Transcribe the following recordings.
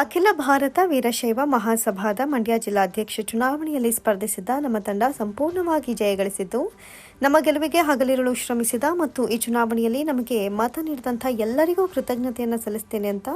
ಅಖಿಲ ಭಾರತ ವೀರಶೈವ ಮಹಾಸಭಾದ ಮಂಡ್ಯ ಜಿಲ್ಲಾಧ್ಯಕ್ಷ ಚುನಾವಣೆಯಲ್ಲಿ ಸ್ಪರ್ಧಿಸಿದ್ದ ನಮ್ಮ ತಂಡ ಸಂಪೂರ್ಣವಾಗಿ ಜಯಗಳಿಸಿದ್ದು, ನಮ್ಮ ಗೆಲುವಿಗೆ ಹಗಲಿರುಳು ಶ್ರಮಿಸಿದ ಮತ್ತು ಈ ಚುನಾವಣೆಯಲ್ಲಿ ನಮಗೆ ಮತ ನೀಡಿದಂಥ ಎಲ್ಲರಿಗೂ ಕೃತಜ್ಞತೆಯನ್ನು ಸಲ್ಲಿಸ್ತೇನೆ ಅಂತ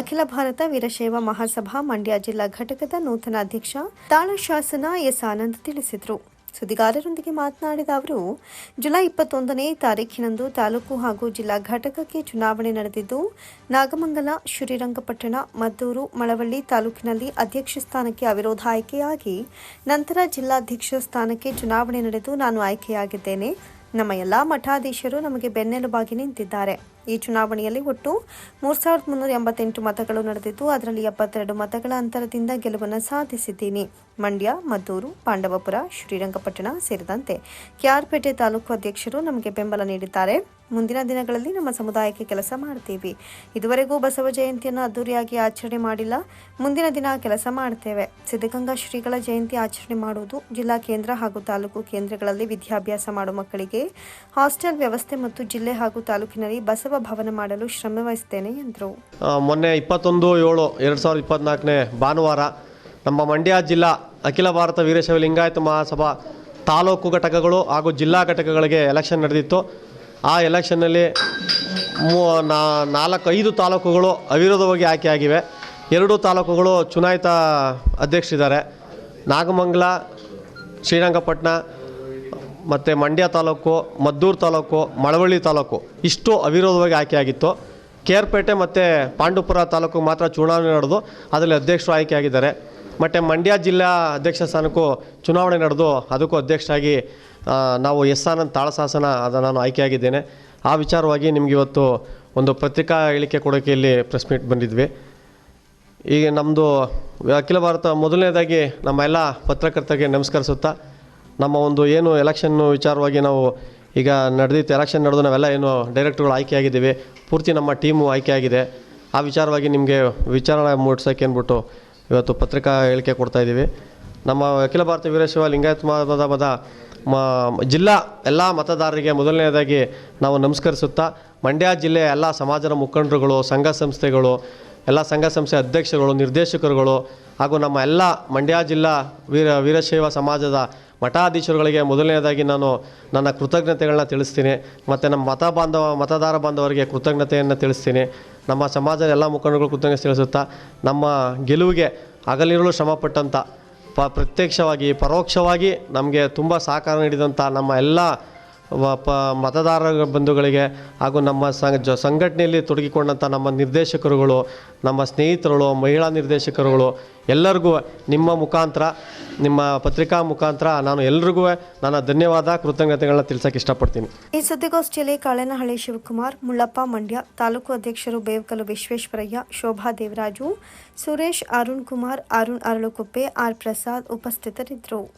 ಅಖಿಲ ಭಾರತ ವೀರಶೈವ ಮಹಾಸಭಾ ಮಂಡ್ಯ ಜಿಲ್ಲಾ ಘಟಕದ ನೂತನ ಅಧ್ಯಕ್ಷ ತಾಳ ಶಾಸನ ಎಸ್ ಆನಂದ್ ತಿಳಿಸಿದರು. ಸುದ್ದಿಗಾರರೊಂದಿಗೆ ಮಾತನಾಡಿದ ಅವರು, ಜುಲೈ ಇಪ್ಪತ್ತೊಂದನೇ ತಾರೀಖಿನಂದು ತಾಲೂಕು ಹಾಗೂ ಜಿಲ್ಲಾ ಘಟಕಕ್ಕೆ ಚುನಾವಣೆ ನಡೆದಿದ್ದು, ನಾಗಮಂಗಲ, ಶ್ರೀರಂಗಪಟ್ಟಣ, ಮದ್ದೂರು, ಮಳವಳ್ಳಿ ತಾಲೂಕಿನಲ್ಲಿ ಅಧ್ಯಕ್ಷ ಸ್ಥಾನಕ್ಕೆ ಅವಿರೋಧ ಆಯ್ಕೆಯಾಗಿ, ನಂತರ ಜಿಲ್ಲಾಧ್ಯಕ್ಷ ಸ್ಥಾನಕ್ಕೆ ಚುನಾವಣೆ ನಡೆದು ನಾನು ಆಯ್ಕೆಯಾಗಿದ್ದೇನೆ. ನಮ್ಮ ಎಲ್ಲ ಮಠಾಧೀಶರು ನಮಗೆ ಬೆನ್ನೆಲುಬಾಗಿ ನಿಂತಿದ್ದಾರೆ. ಈ ಚುನಾವಣೆಯಲ್ಲಿ ಒಟ್ಟು ಮೂರು ಸಾವಿರದ ಮುನ್ನೂರ ಎಂಬತ್ತೆಂಟು ಮತಗಳು ನಡೆದಿದ್ದು, ಅದರಲ್ಲಿ ಎಪ್ಪತ್ತೆರಡು ಮತಗಳ ಅಂತರದಿಂದ ಗೆಲುವನ್ನು ಸಾಧಿಸಿದ್ದೀನಿ. ಮಂಡ್ಯ, ಮದ್ದೂರು, ಪಾಂಡವಪುರ, ಶ್ರೀರಂಗಪಟ್ಟಣ ಸೇರಿದಂತೆ. ಕೆಆರ್ಪೇಟೆ ತಾಲೂಕು ಅಧ್ಯಕ್ಷರು ನಮಗೆ ಬೆಂಬಲ ನೀಡಿದ್ದಾರೆ. ಮುಂದಿನ ದಿನಗಳಲ್ಲಿ ನಮ್ಮ ಸಮುದಾಯಕ್ಕೆ ಕೆಲಸ ಮಾಡ್ತೀವಿ. ಇದುವರೆಗೂ ಬಸವ ಜಯಂತಿಯನ್ನು ಅದ್ದೂರಿಯಾಗಿ ಆಚರಣೆ ಮಾಡಿಲ್ಲ. ಮುಂದಿನ ದಿನ ಕೆಲಸ ಮಾಡ್ತೇವೆ. ಸಿದ್ಧಗಂಗಾ ಶ್ರೀಗಳ ಜಯಂತಿ ಆಚರಣೆ ಮಾಡುವುದು ಜಿಲ್ಲಾ ಕೇಂದ್ರ ಹಾಗೂ ತಾಲೂಕು ಕೇಂದ್ರಗಳಲ್ಲಿ ವಿದ್ಯಾಭ್ಯಾಸ ಮಾಡುವ ಮಕ್ಕಳಿಗೆ ಹಾಸ್ಟೆಲ್ ವ್ಯವಸ್ಥೆ ಮತ್ತು ಜಿಲ್ಲೆ ಹಾಗೂ ತಾಲೂಕಿನಲ್ಲಿ ಬಸವ ಭವನ ಮಾಡಲು ಶ್ರಮವಹಿಸುತ್ತೇನೆ ಎಂದರು. ಮೊನ್ನೆ ಇಪ್ಪತ್ತೊಂದು ಏಳು ಎರಡು ಸಾವಿರದ ಇಪ್ಪತ್ತ್ನಾಲ್ಕನೇ ಭಾನುವಾರ ನಮ್ಮ ಮಂಡ್ಯ ಜಿಲ್ಲಾ ಅಖಿಲ ಭಾರತ ವೀರಶೈವ ಲಿಂಗಾಯತ ಮಹಾಸಭಾ ತಾಲೂಕು ಘಟಕಗಳು ಹಾಗೂ ಜಿಲ್ಲಾ ಘಟಕಗಳಿಗೆ ಎಲೆಕ್ಷನ್ ನಡೆದಿತ್ತು. ಆ ಎಲೆಕ್ಷನ್ನಲ್ಲಿ ಮೂ ನಾಲ್ಕು ಐದು ತಾಲೂಕುಗಳು ಅವಿರೋಧವಾಗಿ ಆಯ್ಕೆಯಾಗಿವೆ. ಎರಡು ತಾಲೂಕುಗಳು ಚುನಾಯಿತ ಅಧ್ಯಕ್ಷರಿದ್ದಾರೆ. ನಾಗಮಂಗಲ, ಶ್ರೀರಂಗಪಟ್ಟಣ, ಮತ್ತು ಮಂಡ್ಯ ತಾಲೂಕು, ಮದ್ದೂರು ತಾಲೂಕು, ಮಳವಳ್ಳಿ ತಾಲೂಕು ಇಷ್ಟು ಅವಿರೋಧವಾಗಿ ಆಯ್ಕೆಯಾಗಿತ್ತು. ಕೇರ್ಪೇಟೆ ಮತ್ತು ಪಾಂಡುಪುರ ತಾಲೂಕು ಮಾತ್ರ ಚುನಾವಣೆ ನಡೆದು ಅದರಲ್ಲಿ ಅಧ್ಯಕ್ಷರು ಆಯ್ಕೆಯಾಗಿದ್ದಾರೆ. ಮತ್ತು ಮಂಡ್ಯ ಜಿಲ್ಲಾ ಅಧ್ಯಕ್ಷ ಸ್ಥಾನಕ್ಕೂ ಚುನಾವಣೆ ನಡೆದು ಅದಕ್ಕೂ ಅಧ್ಯಕ್ಷರಾಗಿ ನಾವು ಎಸ್ ಆನಂದ್ ತಾಳಸಾಸನ ಅದ ನಾನು ಆಯ್ಕೆಯಾಗಿದ್ದೇನೆ. ಆ ವಿಚಾರವಾಗಿ ನಿಮ್ಗೆ ಇವತ್ತು ಒಂದು ಪತ್ರಿಕಾ ಹೇಳಿಕೆ ಕೊಡೋಕ್ಕೆ ಇಲ್ಲಿ ಪ್ರೆಸ್ ಮೀಟ್ ಬಂದಿದ್ವಿ. ಈಗ ನಮ್ಮದು ಅಖಿಲ ಭಾರತ ಮೊದಲನೇದಾಗಿ ನಮ್ಮ ಎಲ್ಲ ಪತ್ರಕರ್ತರಿಗೆ ನಮಸ್ಕರಿಸುತ್ತಾ, ನಮ್ಮ ಒಂದು ಏನು ಎಲೆಕ್ಷನ್ನು ವಿಚಾರವಾಗಿ ನಾವು ಈಗ ನಡೆದಿತ್ತು ಎಲೆಕ್ಷನ್ ನಡೆದು ನಾವೆಲ್ಲ ಏನು ಡೈರೆಕ್ಟ್ರುಗಳು ಆಯ್ಕೆಯಾಗಿದ್ದೀವಿ, ಪೂರ್ತಿ ನಮ್ಮ ಟೀಮು ಆಯ್ಕೆಯಾಗಿದೆ. ಆ ವಿಚಾರವಾಗಿ ನಿಮಗೆ ವಿಚಾರಣೆ ಮೂಡಿಸೋಕೆ ಅಂದ್ಬಿಟ್ಟು ಇವತ್ತು ಪತ್ರಿಕಾ ಹೇಳಿಕೆ ಕೊಡ್ತಾಯಿದ್ದೀವಿ ನಮ್ಮ ಅಖಿಲ ಭಾರತ ವೀರಶೈವ ಲಿಂಗಾಯತ ಮತದ ಮತ ಮ ಜಿಲ್ಲಾ ಎಲ್ಲ ಮತದಾರರಿಗೆ ಮೊದಲನೇದಾಗಿ ನಾವು ನಮಸ್ಕರಿಸುತ್ತಾ, ಮಂಡ್ಯ ಜಿಲ್ಲೆಯ ಎಲ್ಲ ಸಮಾಜದ ಮುಖಂಡರುಗಳು, ಸಂಘ ಸಂಸ್ಥೆಗಳು, ಎಲ್ಲ ಸಂಘ ಸಂಸ್ಥೆ ಅಧ್ಯಕ್ಷರುಗಳು, ನಿರ್ದೇಶಕರುಗಳು ಹಾಗೂ ನಮ್ಮ ಎಲ್ಲ ಮಂಡ್ಯ ಜಿಲ್ಲಾ ವೀರ, ವೀರಶೈವ ಸಮಾಜದ ಮಠಾಧೀಶರುಗಳಿಗೆ ಮೊದಲನೇದಾಗಿ ನಾನು ನನ್ನ ಕೃತಜ್ಞತೆಗಳನ್ನ ತಿಳಿಸ್ತೀನಿ. ಮತ್ತು ನಮ್ಮ ಮತ ಬಾಂಧವ, ಮತದಾರ ಬಾಂಧವರಿಗೆ ಕೃತಜ್ಞತೆಯನ್ನು ತಿಳಿಸ್ತೀನಿ. ನಮ್ಮ ಸಮಾಜದ ಎಲ್ಲ ಮುಖಂಡರುಗಳು ಕೃತಜ್ಞತೆ ತಿಳಿಸುತ್ತಾ, ನಮ್ಮ ಗೆಲುವಿಗೆ ಹಗಲಿರುಳು ಶ್ರಮಪಟ್ಟಂಥ ಪ ಪ್ರತ್ಯಕ್ಷವಾಗಿ ಪರೋಕ್ಷವಾಗಿ ನಮಗೆ ತುಂಬ ಸಹಕಾರ ನೀಡಿದಂಥ ನಮ್ಮ ಎಲ್ಲ ಪ ಮತದಾರ ಬಂಧುಗಳಿಗೆ ಹಾಗೂ ನಮ್ಮ ಸಂಘ ಸಂಘಟನೆಯಲ್ಲಿ ತೊಡಗಿಕೊಂಡಂಥ ನಮ್ಮ ನಿರ್ದೇಶಕರುಗಳು, ನಮ್ಮ ಸ್ನೇಹಿತರುಗಳು, ಮಹಿಳಾ ನಿರ್ದೇಶಕರುಗಳು ಎಲ್ಲರಿಗೂ ನಿಮ್ಮ ಮುಖಾಂತರ, ನಿಮ್ಮ ಪತ್ರಿಕಾ ಮುಖಾಂತರ ನಾನು ಎಲ್ರಿಗೂ ನನ್ನ ಧನ್ಯವಾದ, ಕೃತಜ್ಞತೆಗಳನ್ನ ತಿಳಿಸಕ್ಕೆ ಇಷ್ಟಪಡ್ತೀನಿ. ಈ ಸುದ್ದಿಗೋಷ್ಠಿಯಲ್ಲಿ ಕಾಳೆನಹಳ್ಳಿ ಶಿವಕುಮಾರ್, ಮುಳ್ಳಪ್ಪ ಮಂಡ್ಯ ತಾಲೂಕು ಅಧ್ಯಕ್ಷರು ಬೇವಕಲು ವಿಶ್ವೇಶ್ವರಯ್ಯ, ಶೋಭಾ ದೇವರಾಜು, ಸುರೇಶ್, ಅರುಣ್ ಕುಮಾರ್, ಅರುಣ್ ಅರಳುಕುಪ್ಪೆ, ಆರ್ ಪ್ರಸಾದ್ ಉಪಸ್ಥಿತರಿದ್ದರು.